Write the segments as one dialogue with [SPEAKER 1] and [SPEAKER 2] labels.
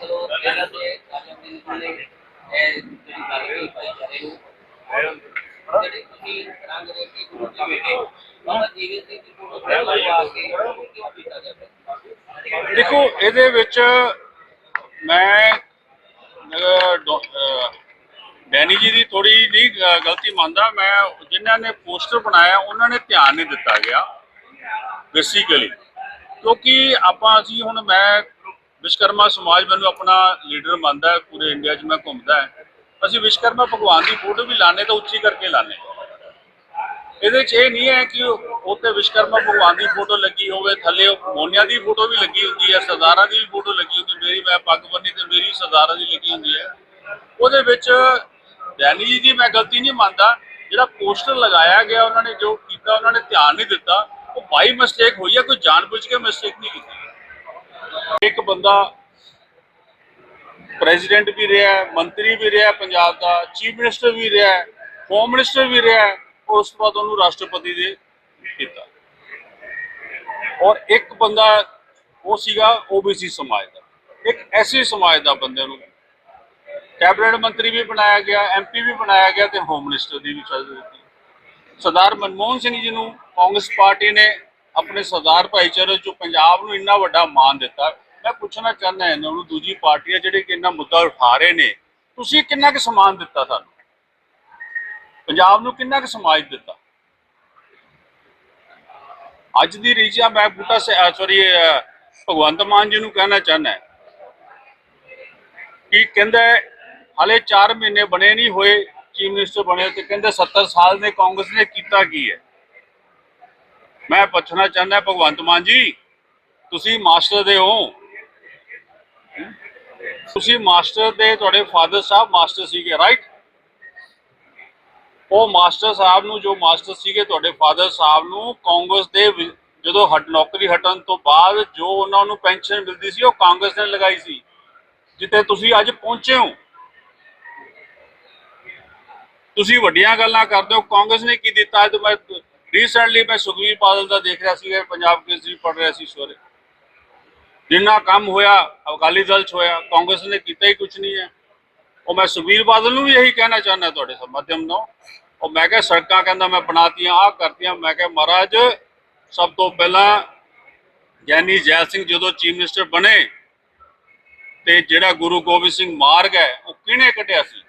[SPEAKER 1] ਚਲੋ ਇਹਨਾਂ ਦੇ ਕਾਮਯਾਬੀ ਦੇ ਇਹ ਜਿਹੜੀ ਗੱਲ ਹੋਈ ਭਾਈਚਾਰੇ ਨੂੰ ਜਿਹੜੇ ਤੁਸੀਂ ਰੰਗ ਦੇ ਗੁਰੂ ਜੀ ਵੇਲੇ ਬਾਬਾ ਜੀਵਨ ਸਿੰਘ ਜੀ ਨੂੰ ਲਗਵਾ ਕੇ ਕਿਉਂ ਕੀਤਾ ਜਾਂਦਾ
[SPEAKER 2] ਦੇਖੋ ਇਹਦੇ ਵਿੱਚ ਮੈਂ ਅਹ, ਡੈਨੀ ਜੀ ਦੀ ਥੋੜੀ ਨਹੀਂ ਗਲਤੀ ਮੰਨਦਾ। ਮੈਂ ਜਿਨ੍ਹਾਂ ਨੇ ਪੋਸਟਰ ਬਣਾਇਆ ਉਹਨਾਂ ਨੇ ਧਿਆਨ ਨਹੀਂ ਦਿੱਤਾ ਗਿਆ ਬੇਸਿਕਲੀ। ਕਿਉਂਕਿ ਆਪਾਂ ਅਸੀਂ ਹੁਣ ਮੈਂ ਵਿਸ਼ਕਰਮਾ ਸਮਾਜ ਮੈਨੂੰ ਆਪਣਾ ਲੀਡਰ ਮੰਨਦਾ ਹੈ, ਪੂਰੇ ਇੰਡੀਆ 'ਚ ਮੈਂ ਘੁੰਮਦਾ ਹੈ। ਅਸੀਂ ਵਿਸ਼ਕਰਮਾ ਭਗਵਾਨ ਦੀ ਫੋਟੋ ਵੀ ਲਾਣੇ ਤਾਂ ਉੱਚੀ ਕਰਕੇ ਲਾਣੇ ਇਹਦੇ 'ਚ ਇਹ ਨਹੀਂ ਹੈ ਕਿ ਉੱਤੇ ਵਿਸ਼ਕਰਮਾ ਭਗਵਾਨ ਦੀ ਫੋਟੋ ਲੱਗੀ ਹੋਵੇ, ਥੱਲੇ ਉਹ ਦੀ ਫੋਟੋ ਵੀ ਲੱਗੀ ਹੁੰਦੀ ਹੈ, ਸਰਦਾਰਾਂ ਦੀ ਵੀ ਫੋਟੋ ਲੱਗੀ ਹੁੰਦੀ ਮੇਰੀ ਮੈਂ ਪੱਗ ਬੰਨੀ ਤੇ ਮੇਰੀ ਸਰਦਾਰਾਂ ਦੀ ਲੱਗੀ ਹੁੰਦੀ ਹੈ। ਉਹਦੇ ਵਿੱਚ ਡੈਨੀ ਜੀ ਦੀ ਮੈਂ ਗਲਤੀ ਨਹੀਂ ਮੰਨਦਾ, ਜਿਹੜਾ ਪੋਸਟਰ ਲਗਾਇਆ ਗਿਆ ਉਹਨਾਂ ਨੇ, ਜੋ ਕੀਤਾ ਉਹਨਾਂ ਨੇ, ਧਿਆਨ ਨਹੀਂ ਦਿੱਤਾ, ਉਹ ਬਾਈ ਮਿਸਟੇਕ ਹੋਈ ਹੈ, ਕੋਈ ਜਾਣਬੁੱਝ ਕੇ ਮਿਸਟੇਕ ਨਹੀਂ ਕੀਤੀ। ਇੱਕ ਬੰਦਾ ਪ੍ਰੈਜ਼ੀਡੈਂਟ ਵੀ ਰਿਹਾ, ਮੰਤਰੀ ਵੀ ਰਿਹਾ ਪੰਜਾਬ ਦਾ, ਚੀਫ ਮਿਨਿਸਟਰ ਵੀ ਰਿਹਾ, ਹੋਮ ਮਿਨਿਸਟਰ ਵੀ ਰਿਹਾ, ਉਸ ਤੋਂ ਬਾਅਦ ਉਹਨੂੰ ਰਾਸ਼ਟਰਪਤੀ ਦੇ ਕੀਤਾ ਔਰ ਇੱਕ ਬੰਦਾ ਉਹ ਸੀਗਾ ਓਬੀਸੀ ਸਮਾਜ ਦਾ। ਇੱਕ ਐਸੀ ਸਮਾਜ ਦਾ ਬੰਦੇ ਨੂੰ ਕੈਬਨਿਟ ਮੰਤਰੀ ਵੀ ਬਣਾਇਆ ਗਿਆ ਐਮਪੀ ਵੀ ਬਣਾਇਆ ਗਿਆ ਤੇ ਹੋਮ ਮਿਨਿਸਟਰ ਦੀ ਵੀ ਸਜ਼ਾ ਦਿੱਤੀ। ਸਰਦਾਰ ਮਨਮੋਹਨ ਸਿੰਘ ਜੀ ਨੂੰ ਕਾਂਗਰਸ ਪਾਰਟੀ ਨੇ ਆਪਣੇ ਸਰਦਾਰ ਭਾਈਚਾਰੇ ਚੋਂ ਪੰਜਾਬ ਨੂੰ ਇੰਨਾ ਵੱਡਾ ਮਾਣ ਦਿੱਤਾ। ਮੈਂ ਪੁੱਛਣਾ ਚਾਹੁੰਦਾ ਇਹਨਾਂ ਨੂੰ, ਦੂਜੀ ਪਾਰਟੀਆਂ ਜਿਹੜੇ ਕਿ ਇੰਨਾ ਮੁੱਦਾ ਉਠਾ ਰਹੇ ਨੇ, ਤੁਸੀਂ ਕਿੰਨਾ ਕੁ ਸਮਾਨ ਦਿੱਤਾ ਸਾਨੂੰ? ਪੰਜਾਬ ਨੂੰ ਕਿੰਨਾ ਕੁ ਸਮਾਜ ਦਿੱਤਾ? ਅੱਜ ਦੀ ਰੀਜਾ ਮੈਂ ਬੂਟਾ ਸੌਰੀ ਭਗਵੰਤ ਮਾਨ ਜੀ ਨੂੰ ਕਹਿਣਾ ਚਾਹੁੰਦਾ ਕਿ ਕਹਿੰਦਾ ਹਲੇ 4 ਮਹੀਨੇ ਬਣੇ ਨਹੀਂ ਹੋਏ, ਚੀਫ ਮਿਨਿਸਟਰ ਬਣੇ ਤੇ ਕਹਿੰਦੇ 70 ਸਾਲ ਨੇ ਕਾਂਗਰਸ ਨੇ ਕੀਤਾ ਕੀ ਹੈ? ਮੈਂ ਪੁੱਛਣਾ ਚਾਹੁੰਦਾ, ਭਗਵੰਤ ਮਾਨ ਜੀ, ਤੁਸੀਂ ਮਾਸਟਰ ਦੇ ਹੋ। ਤੁਸੀਂ ਮਾਸਟਰ ਦੇ ਤੁਹਾਡੇ ਫਾਦਰ ਸਾਹਿਬ ਮਾਸਟਰ ਸੀਗੇ ਰਾਈਟ ਉਹ ਮਾਸਟਰ ਸਾਹਿਬ ਨੂੰ, ਜੋ ਮਾਸਟਰ ਸੀਗੇ ਤੁਹਾਡੇ ਫਾਦਰ ਸਾਹਿਬ ਨੂੰ, ਕਾਂਗਰਸ ਦੇ ਜਦੋਂ ਹਟ, ਨੌਕਰੀ ਹਟਣ ਤੋਂ ਬਾਅਦ ਜੋ ਉਹਨਾਂ ਨੂੰ ਪੈਨਸ਼ਨ ਮਿਲਦੀ ਸੀ, ਉਹ ਕਾਂਗਰਸ ਨੇ ਲਗਾਈ ਸੀ, ਜਿੱਥੇ ਤੁਸੀਂ ਅੱਜ ਪਹੁੰਚੇ ਹੋ। ਤੁਸੀਂ ਵੱਡੀਆਂ ਗੱਲਾਂ ਕਰਦੇ ਹੋ, ਕਾਂਗਰਸ ਨੇ ਕੀ ਦਿੱਤਾ? ਹੈ ਮੈਂ ਰੀਸੈਂਟਲੀ ਮੈਂ ਸੁਖਵੀਰ ਬਾਦਲ ਦਾ ਦੇਖ ਰਿਹਾ ਸੀ ਪੰਜਾਬ ਕੇਸਰੀ ਪੜ ਰਿਹਾ ਸੀ ਸਵੇਰੇ। ਜਿੰਨਾ ਕੰਮ ਹੋਇਆ, ਅਕਾਲੀ ਦਲ ਚ ਹੋਇਆ, ਕਾਂਗਰਸ ਨੇ ਕੀਤਾ ਹੀ ਕੁਝ ਨਹੀਂ ਹੈ। ਉਹ ਮੈਂ ਸੁਖਵੀਰ ਬਾਦਲ ਨੂੰ ਵੀ ਇਹੀ ਕਹਿਣਾ ਚਾਹੁੰਦਾ ਤੁਹਾਡੇ ਸਭ ਮਾਧਿਅਮ ਤੋਂ ਉਹ ਮੈਂ ਕਿਹਾ, ਸੜਕਾਂ ਕਹਿੰਦਾ ਮੈਂ ਬਣਾਤੀਆਂ, ਆਹ ਕਰਤੀਆਂ। ਮੈਂ ਕਿਹਾ, ਮਹਾਰਾਜ, ਸਭ ਤੋਂ ਪਹਿਲਾਂ ਗਿਆਨੀ ਜੈਲ ਸਿੰਘ ਜਦੋਂ ਚੀਫ ਮਿਨਿਸਟਰ ਬਣੇ ਤੇ ਜਿਹੜਾ ਗੁਰੂ ਗੋਬਿੰਦ ਸਿੰਘ ਮਾਰਗ ਹੈ, ਉਹ ਕਿਹਨੇ ਕੱਢਿਆ ਸੀ?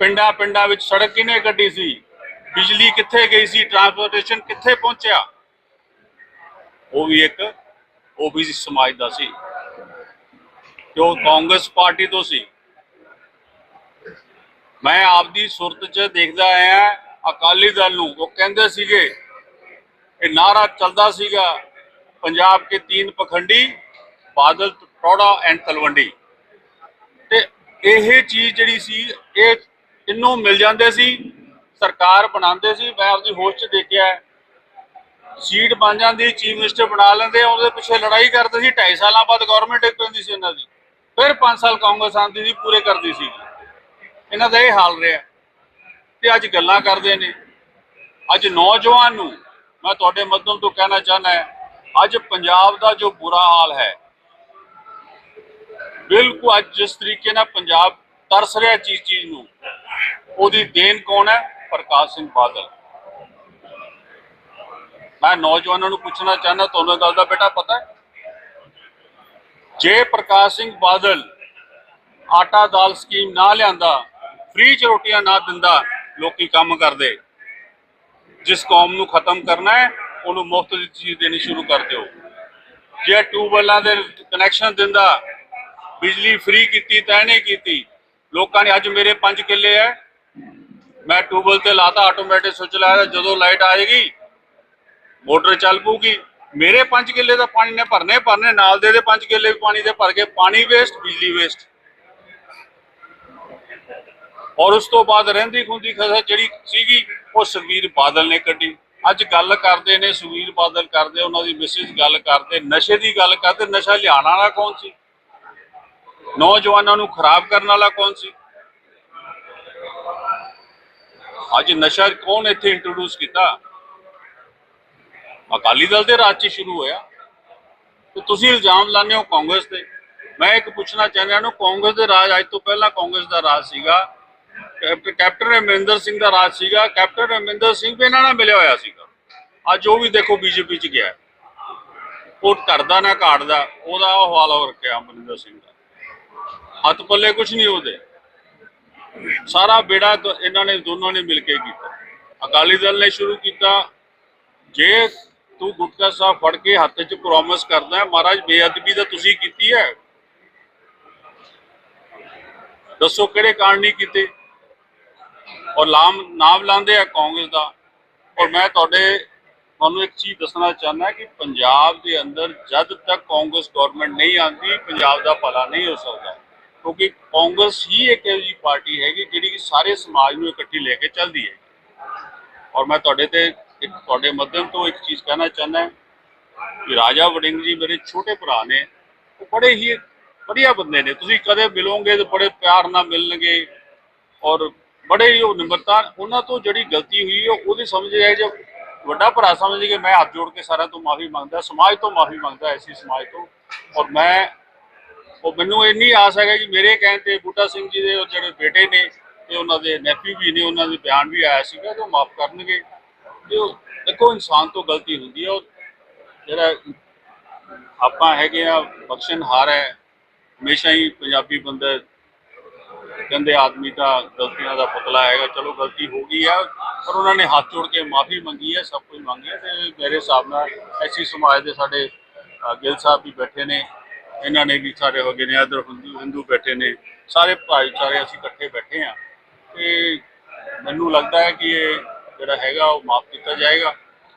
[SPEAKER 2] ਪਿੰਡਾਂ ਪਿੰਡਾਂ ਵਿੱਚ ਸੜਕ ਕਿਹਨੇ ਕੱਢੀ ਸੀ? ਬਿਜਲੀ ਕਿੱਥੇ ਗਈ ਸੀ? ਟਰਾਂਸਪੋਰਟੇਸ਼ਨ ਕਿੱਥੇ ਪਹੁੰਚਿਆ? ਉਹ ਵੀ ਇੱਕ ਓਬੀਸੀ ਸਮਾਜ ਦਾ ਸੀ। ਜੋ ਕਾਂਗਰਸ ਪਾਰਟੀ ਤੋਂ ਸੀ। ਮੈਂ ਆਪਦੀ ਸੁਰਤ 'ਚ ਦੇਖਦਾ ਆਇਆ, ਅਕਾਲੀ ਦਲ ਨੂੰ। ਉਹ ਕਹਿੰਦੇ ਸੀਗੇ, ਇਹ ਨਾਰਾ ਚੱਲਦਾ ਸੀਗਾ, ਪੰਜਾਬ ਕੇ ਤੀਨ ਪਖੰਡੀ, ਬਾਦਲ, ਟੋੜਾ ਐਂਡ ਤਲਵੰਡੀ। ਤੇ ਇਹ ਚੀਜ਼ ਜਿਹੜੀ ਸੀ, ਇਹ ਤਿੰਨੋਂ ਮਿਲ ਜਾਂਦੇ ਸੀ। ਸਰਕਾਰ ਬਣਾਉਂਦੇ ਸੀ, ਮੈਂ ਆਪਦੀ ਹੋਸ਼ 'ਚ ਦੇਖਿਆ। ਸੀਟ ਬਣ ਜਾਂਦੀ, ਚੀਫ ਮਿਨਿਸਟਰ ਬਣਾ ਲੈਂਦੇ, ਉਹਦੇ ਪਿੱਛੇ ਲੜਾਈ ਕਰਦੇ ਸੀ 2.5 ਸਾਲਾਂ ਬਾਅਦ ਗਵਰਨਮੈਂਟ ਇੱਕ ਪੈਂਦੀ ਸੀ ਇਹਨਾਂ ਦੀ। ਫਿਰ 5 ਸਾਲ ਕਾਂਗਰਸ ਆਂਦੀ ਸੀ, ਪੂਰੇ ਕਰਦੀ ਸੀ। ਇਹਨਾਂ ਦਾ ਇਹ ਹਾਲ ਰਿਹਾ। ਤੇ ਅੱਜ ਗੱਲਾਂ ਕਰਦੇ ਨੇ। ਅੱਜ ਨੌਜਵਾਨ ਨੂੰ ਮੈਂ ਤੁਹਾਡੇ ਮਾਧਿਅਮ ਤੋਂ ਕਹਿਣਾ ਚਾਹਨਾ ਅੱਜ ਪੰਜਾਬ ਦਾ ਜੋ ਬੁਰਾ ਹਾਲ ਹੈ, ਬਿਲਕੁਲ ਅੱਜ ਜਿਸ ਤਰੀਕੇ ਨਾਲ ਪੰਜਾਬ ਤਰਸ ਰਿਹਾ ਚੀਜ਼ ਚੀਜ਼ ਨੂੰ, ਉਹਦੀ ਦੇਣ ਕੌਣ ਹੈ? ਪ੍ਰਕਾਸ਼ ਸਿੰਘ ਬਾਦਲ। ਮੈਂ ਨੌਜਵਾਨਾਂ ਨੂੰ ਪੁੱਛਣਾ ਚਾਹੁੰਦਾ, ਤੁਹਾਨੂੰ ਗੱਲ ਦਾ ਬੇਟਾ ਪਤਾ ਜੇ ਪ੍ਰਕਾਸ਼ ਸਿੰਘ ਬਾਦਲ ਆਟਾ ਦਾਲ ਸਕੀਮ ਨਾ ਲਿਆਂਦਾ, ਫ੍ਰੀ ਚ ਰੋਟੀਆਂ ਨਾ ਦਿੰਦਾ, ਲੋਕੀ ਕੰਮ ਕਰਦੇ। ਜਿਸ ਕੌਮ ਨੂੰ ਖਤਮ ਕਰਨਾ ਹੈ, ਉਹਨੂੰ ਮੁਫਤ ਦੀ ਚੀਜ਼ ਦੇਣੀ ਸ਼ੁਰੂ ਕਰ ਦਿਓ। ਜੇ ਟਿਊਬਵੈੱਲਾਂ ਦੇ ਕਨੈਕਸ਼ਨ ਦਿੰਦਾ, ਬਿਜਲੀ ਫ੍ਰੀ ਕੀਤੀ ਤਾਂ ਨਹੀਂ ਕੀਤੀ। ਲੋਕਾਂ ਨੇ ਅੱਜ ਮੇਰੇ ਪੰਜ ਕਿੱਲੇ ਹੈ। ਮੈਂ ਟਿਊਬਵੈੱਲ ਤੇ ਲਾਤਾ ਆਟੋਮੈਟਿਕ ਸੁੱਚ ਲਾਇਆ, ਜਦੋਂ ਲਾਈਟ ਆਏਗੀ, ਮੋਟਰ ਚੱਲ ਪਊਗੀ। ਮੇਰੇ 5 ਕਿੱਲੇ ਦਾ ਪਾਣੀ ਨੇ ਭਰਨੇ ਭਰਨੇ ਨਾਲ ਦੇ ਦੇ 5 ਕਿੱਲੇ ਵੀ ਪਾਣੀ ਦੇ, ਭਰ ਕੇ ਪਾਣੀ ਵੇਸਟ ਬਿਜਲੀ ਵੇਸਟ ਔਰ ਉਸ ਤੋਂ ਬਾਅਦ ਰਹਿੰਦੀ ਖੁੰਦੀ ਖਸਾ ਜਿਹੜੀ ਸੀਗੀ, ਉਹ ਸੁਖਵੀਰ ਬਾਦਲ ਨੇ ਕੱਢੀ। ਅੱਜ ਗੱਲ ਕਰਦੇ ਨੇ ਸੁਖਵੀਰ ਬਾਦਲ ਕਰਦੇ, ਉਹਨਾਂ ਦੀ ਮਿਸਿਸ ਗੱਲ ਕਰਦੇ, ਨਸ਼ੇ ਦੀ ਗੱਲ ਕਰਦੇ, ਨਸ਼ਾ ਲਿਆਉਣ ਵਾਲਾ ਕੌਣ ਸੀ? ਨੌਜਵਾਨਾਂ ਨੂੰ ਖਰਾਬ ਕਰਨ ਵਾਲਾ ਕੌਣ ਸੀ? ਅੱਜ ਨਸ਼ਾ ਕੌਣ ਇੱਥੇ ਇੰਟਰੋਡਿਊਸ ਕੀਤਾ? ਅਕਾਲੀ ਦਲ ਦੇ ਰਾਜ 'ਚ ਸ਼ੁਰੂ ਹੋਇਆ। ਤੇ ਤੁਸੀਂ ਇਲਜ਼ਾਮ ਲਾਉਂਦੇ ਹੋ ਕਾਂਗਰਸ ਤੇ। ਮੈਂ ਇੱਕ ਪੁੱਛਣਾ ਚਾਹੁੰਦਾ ਨੂੰ ਕਾਂਗਰਸ ਦੇ ਰਾਜ ਅੱਜ ਤੋਂ ਪਹਿਲਾਂ ਕਾਂਗਰਸ ਦਾ ਰਾਜ ਸੀਗਾ। ਕੈਪਟਨ ਅਮਰਿੰਦਰ ਸਿੰਘ ਦਾ ਰਾਜ ਸੀਗਾ। ਕੈਪਟਨ ਅਮਰਿੰਦਰ ਸਿੰਘ ਵੀ ਇਹਨਾਂ ਨਾਲ ਮਿਲਿਆ ਹੋਇਆ ਸੀਗਾ। ਅੱਜ ਉਹ ਵੀ ਦੇਖੋ ਬੀਜੇਪੀ ਚ ਗਿਆ। ਹੈ। ਉਹ ਘਰਦਾ ਨਾ ਘਾੜਦਾ ਉਹਦਾ ਉਹ ਹਾਲ ਹੋ ਰੱਖਿਆ ਅਮਰਿੰਦਰ ਸਿੰਘ ਦਾ। ਹੱਥ ਪੱਲੇ ਕੁਝ ਨਹੀਂ ਉਹਦੇ। ਸਾਰਾ ਬੇੜਾ ਇਹਨਾਂ ਨੇ ਦੋਨਾਂ ਨੇ ਮਿਲ ਕੇ ਕੀਤਾ। ਅਕਾਲੀ ਦਲ ਨੇ ਸ਼ੁਰੂ ਕੀਤਾ। ਜੇ ਤੂੰ ਗੁਟਕਾ ਸਾਹਿਬ ਫੜ ਕੇ ਹੱਥ 'ਚ ਪ੍ਰੋਮਿਸ ਕਰਦਾ ਹੈ, ਮਹਾਰਾਜ ਬੇਅਦਬੀ ਤਾਂ ਤੁਸੀਂ ਕੀਤੀ ਹੈ। ਦੱਸੋ ਕਿਹੜੇ ਕਾਰਨ ਨਹੀਂ ਕੀਤੇ? ਔਰ ਲਾਮ ਨਾਮ ਲਾਉਂਦੇ ਆ ਕਾਂਗਰਸ ਦਾ। ਔਰ ਮੈਂ ਤੁਹਾਡੇ, ਤੁਹਾਨੂੰ ਇੱਕ ਚੀਜ਼ ਦੱਸਣਾ ਚਾਹੁੰਦਾ ਕਿ ਪੰਜਾਬ ਦੇ ਅੰਦਰ ਜਦ ਤੱਕ ਕਾਂਗਰਸ ਗਵਰਨਮੈਂਟ ਨਹੀਂ ਆਉਂਦੀ, ਪੰਜਾਬ ਦਾ ਭਲਾ ਨਹੀਂ ਹੋ ਸਕਦਾ। ਕਿਉਂਕਿ ਕਾਂਗਰਸ ਹੀ ਇੱਕ ਇਹੋ ਜਿਹੀ ਪਾਰਟੀ ਹੈਗੀ ਜਿਹੜੀ ਕਿ ਸਾਰੇ ਸਮਾਜ ਨੂੰ ਇਕੱਠੀ ਲੈ ਕੇ ਚੱਲਦੀ ਹੈ। ਔਰ ਮੈਂ ਤੁਹਾਡੇ ਤੇ ਇੱਕ ਤੁਹਾਡੇ ਮਾਧਿਅਮ ਤੋਂ ਇੱਕ ਚੀਜ਼ ਕਹਿਣਾ ਚਾਹੁੰਦਾ ਕਿ ਰਾਜਾ ਵੜਿੰਗ ਜੀ ਮੇਰੇ ਛੋਟੇ ਭਰਾ ਨੇ, ਉਹ ਬੜੇ ਹੀ ਵਧੀਆ ਬੰਦੇ ਨੇ। ਤੁਸੀਂ ਕਦੇ ਮਿਲੋਗੇ ਤਾਂ ਬੜੇ ਪਿਆਰ ਨਾਲ ਮਿਲਣਗੇ ਔਰ ਬੜੇ ਹੀ ਉਹ ਨਿਮਰਤਾ ਉਹਨਾਂ ਤੋਂ ਜਿਹੜੀ ਗਲਤੀ ਹੋਈ ਉਹ ਉਹਦੀ ਸਮਝ ਆਏ ਜੇ ਵੱਡਾ ਭਰਾ ਸਮਝ ਕੇ ਮੈਂ ਹੱਥ ਜੋੜ ਕੇ ਸਾਰਿਆਂ ਤੋਂ ਮਾਫੀ ਮੰਗਦਾ, ਸਮਾਜ ਤੋਂ ਮਾਫੀ ਮੰਗਦਾ, ਐਸੀ ਸਮਾਜ ਤੋਂ। ਔਰ ਮੈਂ ਉਹ ਮੈਨੂੰ ਇੰਨੀ ਆਸ ਹੈਗਾ ਕਿ ਮੇਰੇ ਕਹਿਣ ਤੇ ਬੂਟਾ ਸਿੰਘ ਜੀ ਦੇ ਉਹ ਜਿਹੜੇ ਬੇਟੇ ਨੇ ਤੇ ਉਹਨਾਂ ਦੇ ਨੈਫੀ ਵੀ ਨੇ ਉਹਨਾਂ ਦੇ ਬਿਆਨ ਵੀ ਆਇਆ ਸੀਗਾ ਤੇ ਉਹ ਮਾਫ ਕਰਨਗੇ। ਤੇ ਉਹ ਦੇਖੋ ਇਨਸਾਨ ਤੋਂ ਗਲਤੀ ਹੁੰਦੀ ਹੈ। ਉਹ ਜਿਹੜਾ ਆਪਾਂ ਹੈਗੇ ਆ ਬਖਸ਼ਣਹਾਰ ਹੈ ਹਮੇਸ਼ਾ ਹੀ ਪੰਜਾਬੀ ਬੰਦਾ ਕਹਿੰਦੇ ਆਦਮੀ ਤਾਂ ਗਲਤੀਆਂ ਦਾ ਪੁਤਲਾ ਹੈਗਾ। ਚਲੋ ਗਲਤੀ ਹੋ ਗਈ ਹੈ ਪਰ ਉਹਨਾਂ ਨੇ ਹੱਥ ਜੋੜ ਕੇ ਮਾਫੀ ਮੰਗੀ ਹੈ ਸਭ ਕੁਝ ਮੰਗਿਆ ਤੇ ਮੇਰੇ ਹਿਸਾਬ ਨਾਲ ਐਸੀ ਸਮਾਜ ਦੇ ਸਾਡੇ ਅ, ਗਿੱਲ ਸਾਹਿਬ ਵੀ ਬੈਠੇ ਨੇ। ਇਹਨਾਂ ਨੇ ਵੀ ਸਾਡੇ ਹੋ ਗਏ ਨੇ, ਇਧਰ ਹਿੰਦੂ ਹਿੰਦੂ ਬੈਠੇ ਨੇ, ਸਾਰੇ ਭਾਈਚਾਰੇ ਅਸੀਂ ਇਕੱਠੇ ਬੈਠੇ ਆ ਤੇ ਮੈਨੂੰ ਲੱਗਦਾ ਹੈ ਕਿ ਇਹ ਜਿਹੜਾ ਹੈਗਾ, ਉਹ ਮਾਫ ਕੀਤਾ ਜਾਏਗਾ।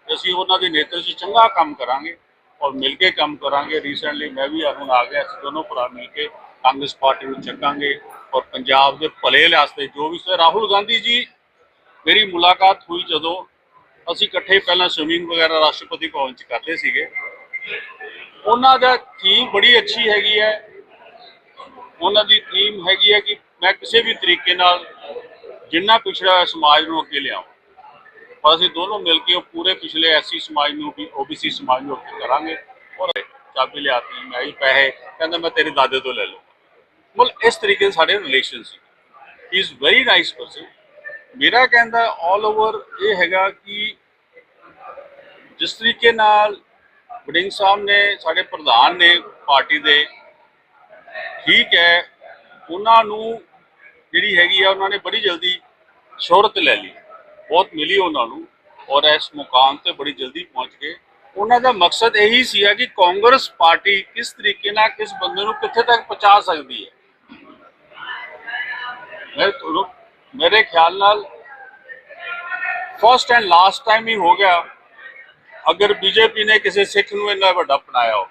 [SPEAKER 2] ਤੇ ਅਸੀਂ ਉਹਨਾਂ ਦੇ ਨੇਤਰ 'ਚ ਚੰਗਾ ਕੰਮ ਕਰਾਂਗੇ ਔਰ ਮਿਲ ਕੇ ਕੰਮ ਕਰਾਂਗੇ। ਰੀਸੈਂਟਲੀ ਮੈਂ ਵੀ ਹੁਣ ਆ ਗਿਆ, ਅਸੀਂ ਦੋਨੋਂ ਭਰਾ ਮਿਲ ਕੇ ਕਾਂਗਰਸ ਪਾਰਟੀ ਨੂੰ ਚੱਕਾਂਗੇ ਔਰ ਪੰਜਾਬ ਦੇ ਭਲੇ ਵਾਸਤੇ ਜੋ ਵੀ ਸਰ, ਰਾਹੁਲ ਗਾਂਧੀ ਜੀ, ਮੇਰੀ ਮੁਲਾਕਾਤ ਹੋਈ ਜਦੋਂ ਅਸੀਂ ਇਕੱਠੇ ਪਹਿਲਾਂ ਸਵਿਮਿੰਗ ਵਗੈਰਾ ਰਾਸ਼ਟਰਪਤੀ ਭਵਨ 'ਚ ਕਰਦੇ ਸੀਗੇ। ਉਹਨਾਂ ਦਾ ਥੀਮ ਬੜੀ ਅੱਛੀ ਹੈਗੀ ਹੈ। ਉਹਨਾਂ ਦੀ ਥੀਮ ਹੈਗੀ ਹੈ ਕਿ ਮੈਂ ਕਿਸੇ ਵੀ ਤਰੀਕੇ ਨਾਲ ਜਿੰਨਾ ਪਿਛੜਾ ਹੋਇਆ ਸਮਾਜ ਨੂੰ ਅੱਗੇ ਲਿਆਵਾਂ। ਪਰ ਅਸੀਂ ਦੋਨੋਂ ਮਿਲ ਕੇ ਉਹ ਪੂਰੇ ਪਿਛਲੇ ਐਸੀ ਸਮਾਜ ਨੂੰ ਵੀ ਓਬੀਸੀ ਸਮਾਜ ਨੂੰ ਅੱਗੇ ਕਰਾਂਗੇ ਔਰ ਚਾਬੀ ਲਿਆਤੀ, ਮੈਂ ਹੀ ਪੈਸੇ, ਕਹਿੰਦਾ ਮੈਂ ਤੇਰੇ ਦਾਦੇ ਤੋਂ ਲੈ ਲਵਾਂ ਮਤਲਬ ਇਸ ਤਰੀਕੇ ਦੇ ਸਾਡੇ relation C. He is very nice person ਮੇਰਾ ਕਹਿੰਦਾ ਆਲ ਓਵਰ ਇਹ ਹੈਗਾ ਕਿ ਜਿਸ ਤਰੀਕੇ ਨਾਲ ਵਡਿੰਗ ਸਾਹਿਬ ਨੇ, ਸਾਡੇ ਪ੍ਰਧਾਨ ਨੇ ਪਾਰਟੀ ਦੇ, ਠੀਕ ਹੈ, ਉਹਨਾਂ ਨੂੰ ਜਿਹੜੀ ਹੈਗੀ ਆ, ਉਹਨਾਂ ਨੇ ਬੜੀ ਜਲਦੀ ਸ਼ੋਹਰਤ ਲੈ ਲਈ। ਬਹੁਤ ਮਿਲੀ ਉਹਨਾਂ ਨੂੰ ਔਰ ਇਸ ਮੁਕਾਮ ਤੇ ਬੜੀ ਜਲਦੀ ਪਹੁੰਚ ਗਏ। ਉਹਨਾਂ ਦਾ ਮਕਸਦ ਇਹੀ ਸੀਗਾ ਕਿ ਕਾਂਗਰਸ ਪਾਰਟੀ ਕਿਸ ਤਰੀਕੇ ਨਾਲ ਕਿਸ ਬੰਦੇ ਨੂੰ ਕਿੱਥੇ ਤੱਕ ਪਹੁੰਚਾ ਸਕਦੀ ਹੈ। ਮੇਰੇ ਖਿਆਲ ਨਾਲ ਫਸਟ ਐਂਡ ਲਾਸਟ ਟਾਈਮ ਹੀ ਹੋ ਗਿਆ। ਅਗਰ ਬੀਜੇਪੀ ਨੇ ਕਿਸੇ ਸਿੱਖ ਨੂੰ ਇੰਨਾ ਵੱਡਾ ਅਪਣਾਇਆ ਹੋ